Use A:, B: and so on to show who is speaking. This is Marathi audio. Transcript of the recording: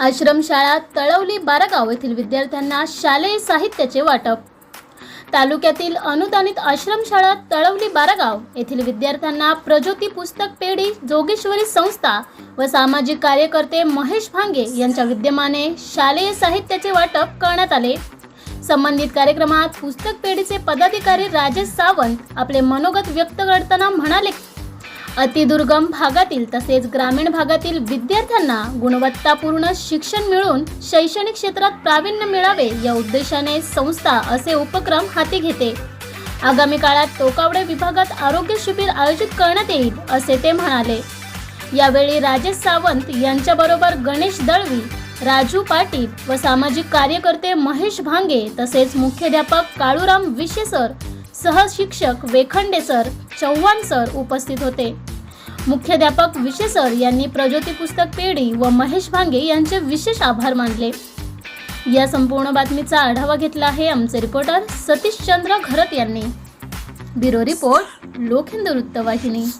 A: आश्रमशाळा तळवली बारागाव येथील विद्यार्थ्यांना शालेय साहित्याचे वाटप. तालुक्यातील अनुदानित आश्रमशाळा तळवली बारागाव येथील विद्यार्थ्यांना प्रज्योती पुस्तक पेढी जोगेश्वरी संस्था व सामाजिक कार्यकर्ते महेश भांगे यांच्या विद्यमाने शालेय साहित्याचे वाटप करण्यात आले. संबंधित कार्यक्रमात पुस्तक पेढीचे पदाधिकारी राजेश सावंत आपले मनोगत व्यक्त करताना म्हणाले अतिदुर्गम भागातील तसेच ग्रामीण भागातील विद्यार्थ्यांना गुणवत्तापूर्ण शिक्षण मिळून शैक्षणिक क्षेत्रात प्रावीण्य मिळावे या उद्देशाने संस्था असे उपक्रम हाती घेते. आगामी काळात टोकावडे विभागात आरोग्य शिबिर आयोजित करण्यात येईल असे ते म्हणाले. यावेळी राजेश सावंत यांच्याबरोबर गणेश दळवी राजू पाटील व सामाजिक कार्यकर्ते महेश भांगे तसेच मुख्याध्यापक काळूराम विशेसर सहशिक्षक वेखंडे सर चव्हाण सर उपस्थित होते. मुख्याध्यापक विशे सर यांनी प्रज्योती पुस्तक पेढी व महेश भांगे यांचे विशेष आभार मानले. या संपूर्ण बातमीचा आढावा घेतला आहे आमचे रिपोर्टर सतीश चंद्र घरत यांनी. ब्युरो रिपोर्ट लोकहिंदू वृत्तवाहिनी.